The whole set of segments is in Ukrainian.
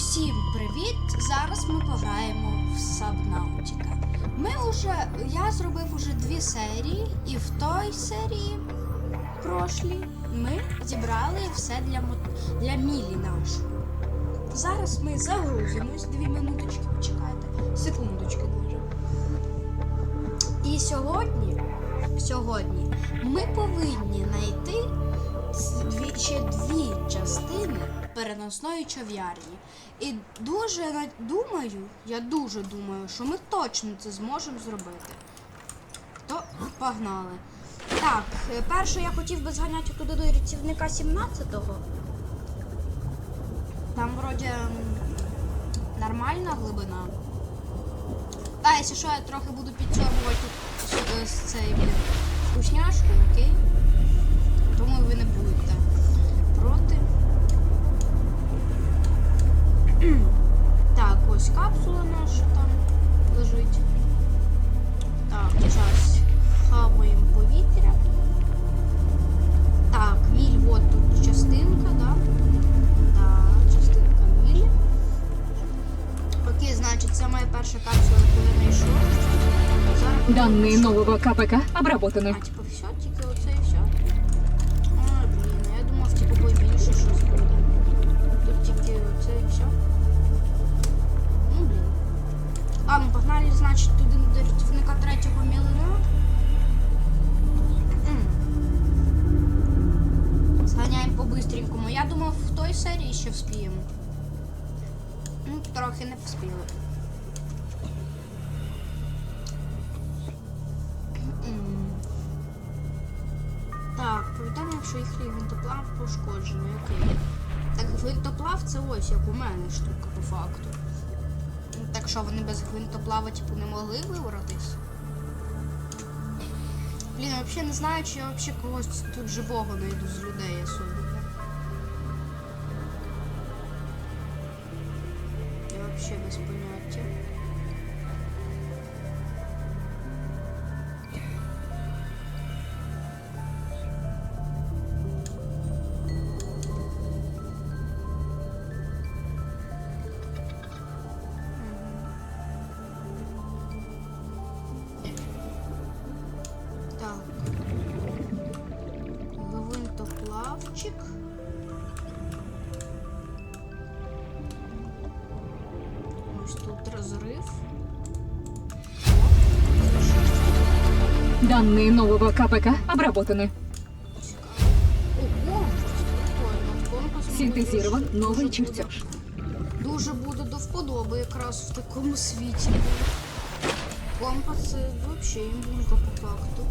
Усім привіт! Зараз ми пограємо в Subnautica. Ми вже. Я зробив уже дві серії, і в той серії прошлій ми зібрали все для, для Мілі нашу. Зараз ми загрузимось. Дві минуточки, почекайте. Секундочки дуже. І сьогодні, сьогодні ми повинні знайти ще дві частини переносної чов'ярні. І дуже думаю, я дуже думаю, що ми точно це зможемо зробити. То погнали. Так, е, перше я хотів би зганяти туди до рятівника 17-го. Там вроді нормальна глибина. Та, якщо що, я трохи буду підсьорбувати тут з, блін, вкусняшку, окей? Тому ви не будете так, ось капсула наша там лежить. Так, зараз хаваємо повітря. Так, міль, от тут частинка, да? Да, частинка мілі. Окей, значить, це моя перша капсула, яку я знайшов. Зараз Данные нового КПК обработаны. А, типу, все, тільки оце і все. А, блін, я думав, типу, побільше щось буде. Тільки оце і все. Ну, блін. Ладно, погнали, значить, туди до рятівника третього мілина. Зганяємо по-бистренькому. Я думав, в той серії ще вспіємо. Ну, трохи не вспіли. Так, повідомив, що їхній гвинтоплав пошкоджений, окей. Так, гвинтоплав це ось як у мене штука по факту. Ну, Так що вони без гвинтоплава типу не могли вибратись? Блін, я взагалі не знаю, чи я взагалі когось тут живого знайду з людей особливо. Данные нового КПК обработаны. Ого, прикольно. Компас мені Синтезирован дуже- новый дуже буде- чертеж. Дуже буде до вподоби якраз в такому світі. Компас це взагалі імбулька по факту.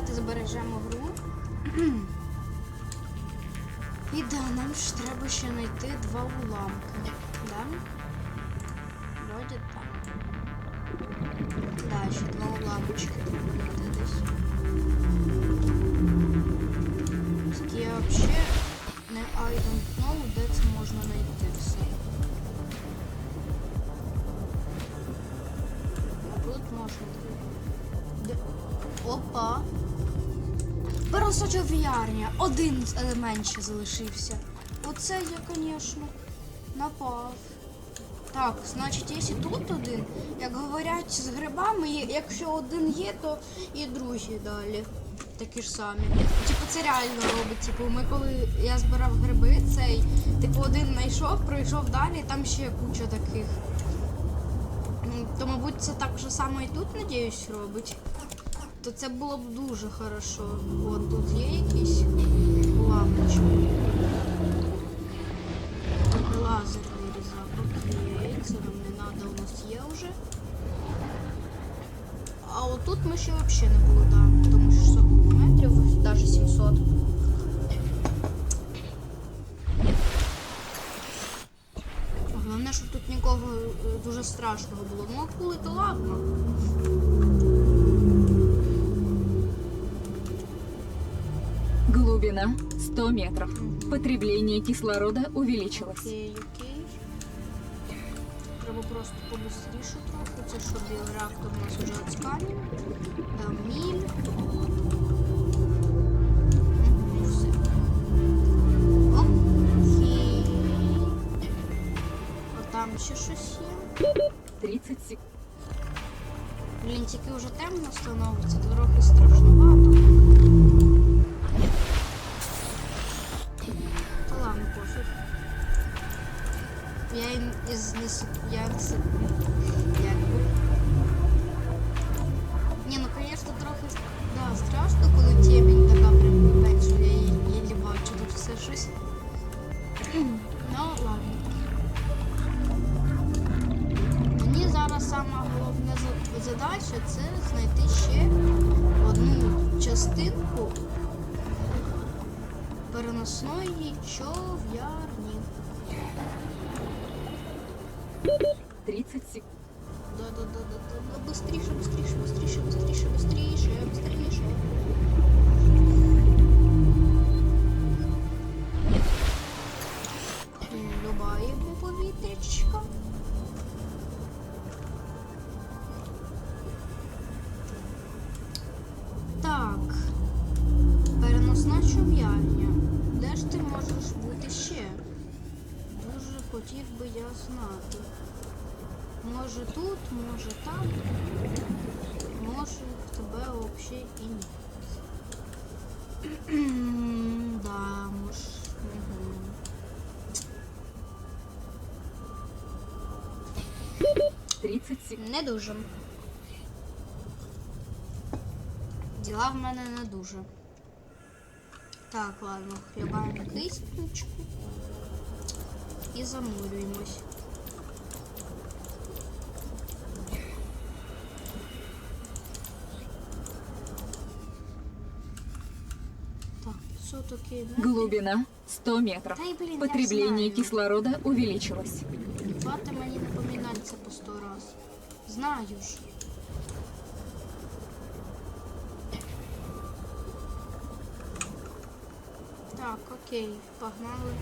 Давайте збережемо гру. І да, нам ж треба ще знайти два уламки. Да? Вроді так. Да, ще два уламочки треба десь. Тільки я взагалі не I don't know, де це можна знайти все. А тут можна. Де? Опа. Пересочов'ярня. Один елемент ще залишився. Оце я, звісно, напав. Так, значить, якщо тут один, як говорять з грибами, якщо один є, то і другі далі. Такі ж самі. Типу, це реально робить. Типу, ми коли я збирав гриби, цей, типу, один знайшов, пройшов далі, там ще куча таких. То, мабуть, це так же само і тут, надіюсь, робить то це було б дуже хорошо. О, тут є якісь лавочки. Лазер вирізав. Окей, це нам не треба, у нас є вже. А отут ми ще взагалі не були, там, да, тому що 600 км, навіть 700. Головне, щоб тут нікого е, дуже страшного було. Ну, коли то ладно. Глубина 100 метров. Потребление кислорода увеличилось. Окей, окей. Треба просто побыстріше трохи. Це що біореактор у нас уже отсканів. Е, Міль. Мгм, Все. Окей. А там ще щось є. 30 секунд. Блін, тільки вже темно становиться, то трохи страшновато. Я ін- із не с- я не якби. Ні, ну звісно, трохи да, страшно, коли темінь така прям що я її її бачу тут все щось. Ну, ладно. Мені зараз сама головна задача це знайти ще одну частинку переносної чов'ярні. 30 секунд. Да-да-да-да-да. Быстріше, быстріше, быстріше, быстріше, быстріше, быстріше. Добаємо повітрячка. Хотів би я знати. Може тут, може там. Може в тебе взагалі і ні. да, може. Угу. 30 секунд. Не дуже. Діла в мене не дуже. Так, ладно, хлібаємо кисничку і замурюємось. Так, все таки. Глубина 100 метров. Та й, блін, я Потребление знаю. кислорода увеличилось. Хвати мені напоминати це по сто раз. Знаю ж. Так, окей, погнали.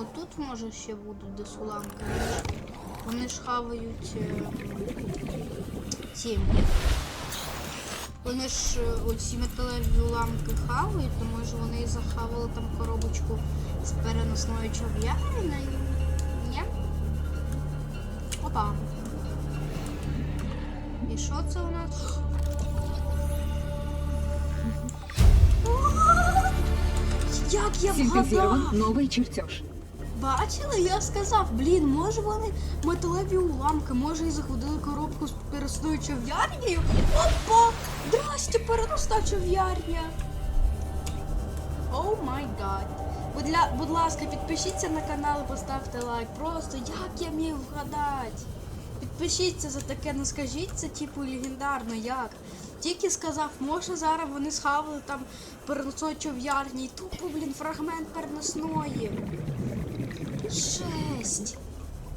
Отут може ще будуть десь уламки. Вони ж хавають е, ці. Вони ж е, оці металеві уламки хавають, то може вони захавали там коробочку з переносною чов'яриною. Ні? Опа. І що це у нас? Як я Синтезирован вгадав? новый чертеж. Бачили, я сказав, блін, може вони металеві уламки, може і заходили коробку з пересною чов'ярнею. Опа! Здрасте, переносна чов'ярня. О май гад. Будь, ласка, підпишіться на канал і поставте лайк. Просто як я міг вгадати? Підпишіться за таке, ну скажіть це типу легендарно, як? Тільки сказав, може зараз вони схавали там переносної чов'ярні і тупо, блін, фрагмент переносної. Шесть.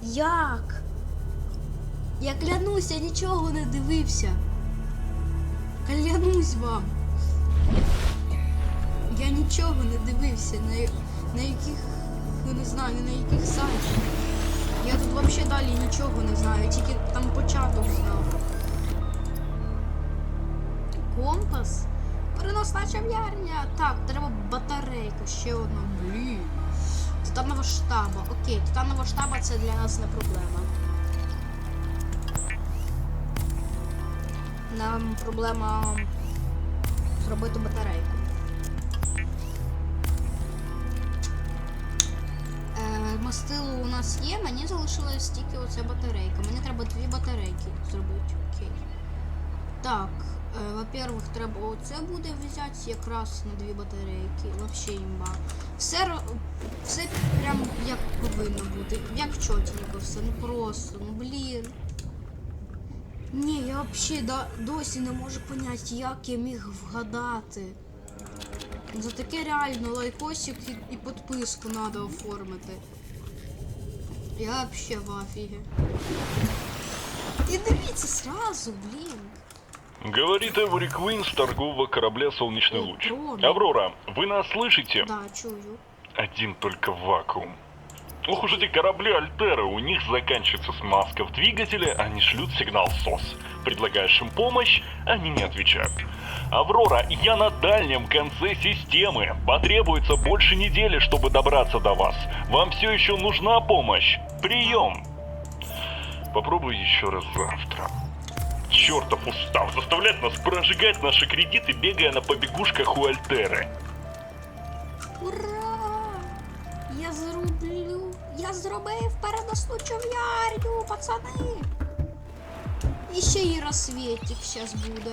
Як? Я клянусь, я нічого не дивився. Клянусь вам. Я нічого не дивився, на, на яких, ну не знаю, на яких сайтах. Я тут взагалі далі нічого не знаю, тільки там початок знав. Компас? Переносна чов'ярня. Так, треба батарейка, ще одна. Блін. Титанова штаба. Окей, титанова штаба це для нас не проблема. Нам проблема зробити батарейку. Е, мастило у нас є, мені залишилась тільки оця батарейка. Мені треба дві батарейки зробити. Окей. Так, е, во-первых, треба оце буде взяти якраз на дві батарейки. Вообще імба. Все, все прям як повинно бути. Як чотенько все. Ну просто, ну блін. Ні, я взагалі да, досі не можу поняти, як я міг вгадати. За таке реально лайкосик і, і підписку треба оформити. Я вообще в афігі. І дивіться сразу, блін. Говорит Эвери Квин с торгового корабля «Солнечный луч». Броня. Аврора, вы нас слышите? Да, чую. Один только вакуум. Ох уж эти корабли Альтера, у них заканчивается смазка в двигателе, они шлют сигнал СОС. Предлагаешь им помощь, они не отвечают. Аврора, я на дальнем конце системы. Потребуется больше недели, чтобы добраться до вас. Вам все еще нужна помощь. Прием. Попробуй еще раз завтра. Чертов устав заставляет нас прожигать наши кредиты, бегая на побегушках у Альтеры. Ура! Я зроблю. Я зробив переносну чов'ярню, пацани. І ще й розсвітик зараз буде.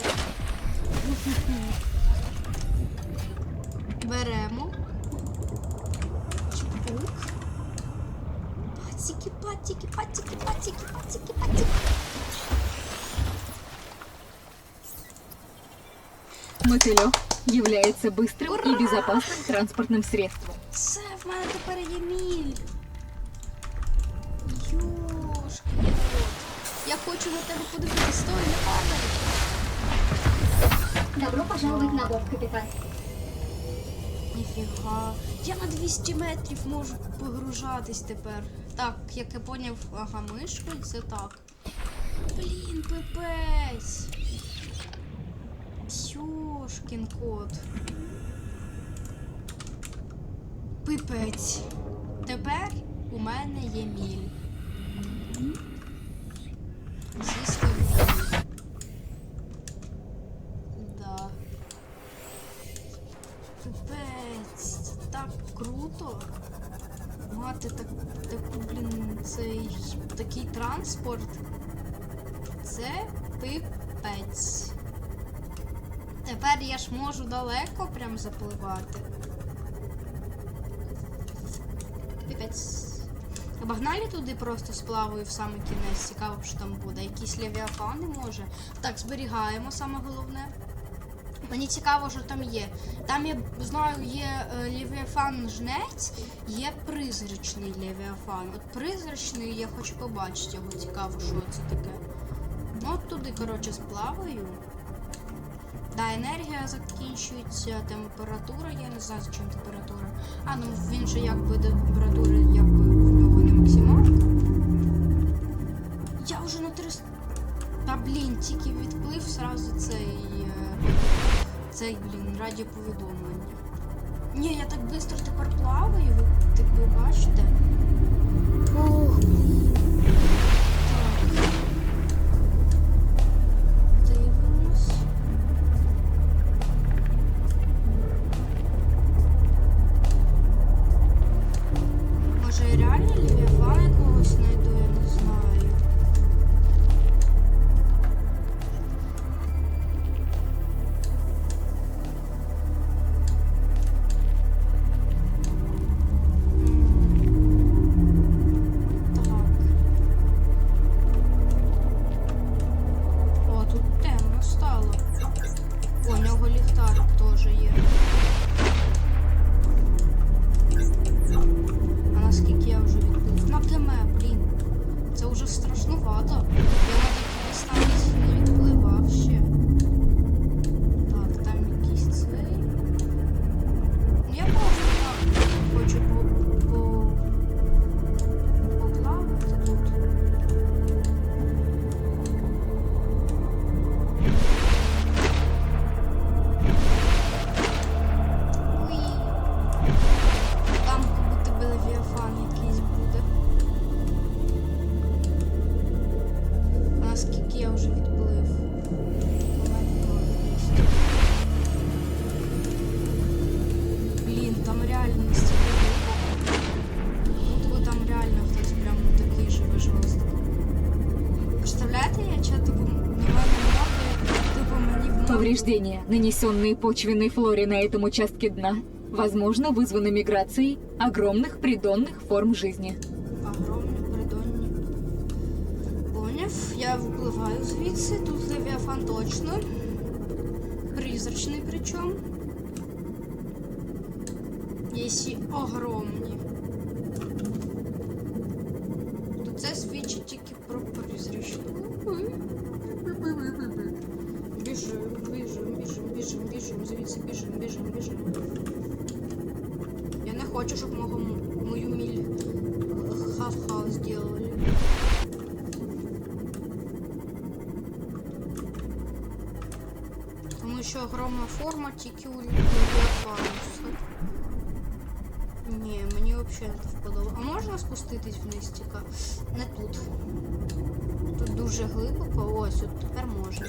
Беремо. Чпук. Патики, патики, патики, патики, патики, патики. Мотылек является быстрым Ура! и безопасным транспортным средством. Це в мене тепер є міль. Йошки кот. Я хочу на тебе подивитися, стой, не падай. Добро пожаловать на борт, капитан. Ніфіга. Я на 200 метрів можу погружатись тепер. Так, як я поняв, ага, мишкою, це так. Блін, пипець. Сюшкін кот. Пипець. Тепер у мене є міль. Міль. Да. Пипець, так круто. Мати так, таку, блін, цей такий транспорт. Це пипець. Тепер я ж можу далеко прям запливати. Пипець. Обогнали туди просто з плавою в саме кінець. Цікаво, що там буде. Якісь левіафани може. Так, зберігаємо саме головне. Мені цікаво, що там є. Там я знаю, є е, Левіафан жнець, є призрачний Левіафан. От призрачний я хочу побачити його. Цікаво, що це таке. Ну, от туди, коротше, сплаваю. Да, енергія закінчується, температура, я не знаю, чим температура. А, ну він же якби температури, якби в нього не максималка. Я вже на 300. Та блін, тільки відплив сразу цей. е, Цей, блін, радіоповідомлення. Ні, я так швидко тепер плаваю, Повреждения, нанесенные почвенной флоре на этом участке дна, возможно, вызваны миграцией огромных придонных форм жизни. Огромні придонні. Поняв, я випливаю звідси. Тут левіафан точно. Призрачний причому. Єсі огромні. Тому що огромна форма тільки у Леопардуса. Ні, мені взагалі не вподобало. А можна спуститись вниз тільки? Не тут. Тут дуже глибоко. Ось, от тепер можна.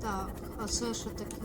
Так, а це що таке?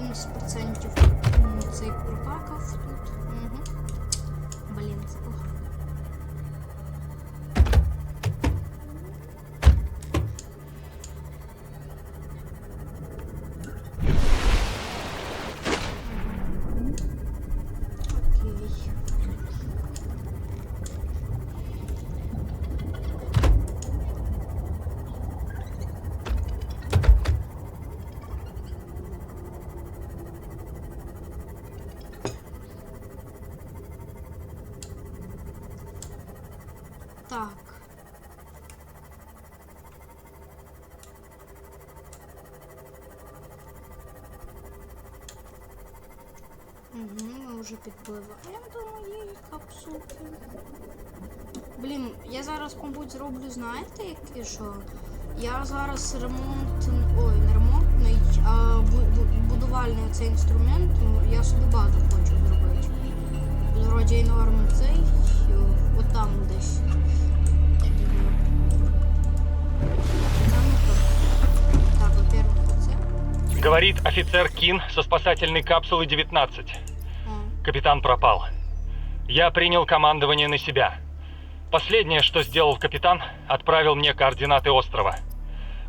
14% цей пропакав тут. Угу. Блін, запугав. Так. Угу, ми вже підпливаємо до моєї капсулки. Блін, я зараз, мабуть, зроблю, знаєте, яке що? Я зараз ремонт. Ой, не ремонтний, а бу- бу- будувальний цей інструмент. ну, Я собі базу хочу зробити. Вроді і норм цей. От там десь. Говорит офицер Кин со спасательной капсулы 19. О. Капитан пропал. Я принял командование на себя. Последнее, что сделал капитан, отправил мне координаты острова.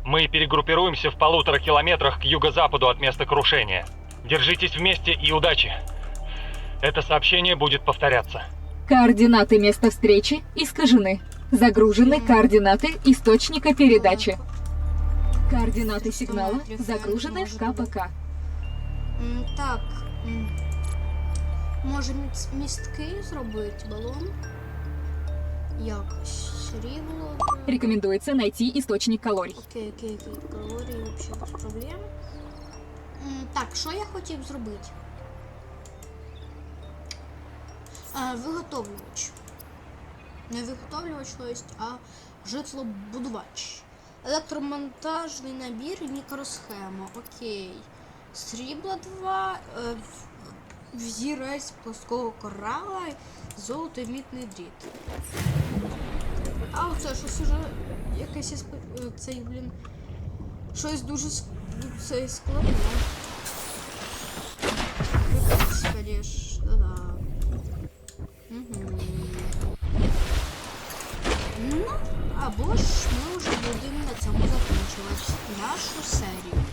Мы перегруппируемся в полутора километрах к юго-западу от места крушения. Держитесь вместе и удачи. Это сообщение будет повторяться. Координаты места встречи искажены. Загружены координаты источника передачи. Координаты сигнала загружены в КПК. М, Так. м. Може міц- містки зробити балон? Як? Срібло. Рекомендуется найти источник калорий. Окей, окей, окей. Калорії взагалі без проблем. М, Так, що я хотів зробити? А, виготовлювач. Не виготовлювач, то есть, а житлобудувач. Електромонтажний набір і мікросхема. Окей. Срібла 2, е, взірець плоского корала, золото і мідний дріт. А оце щось уже якесь е, цей, блін. Щось дуже цей складне. Скоріш, да. Угу. Ну, або ж вже будемо на цьому закінчувати нашу серію.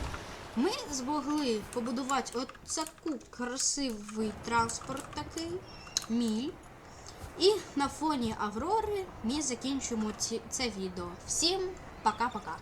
Ми змогли побудувати оцяку красивий транспорт такий, мій. І на фоні Аврори ми закінчимо ці, це відео. Всім пока-пока.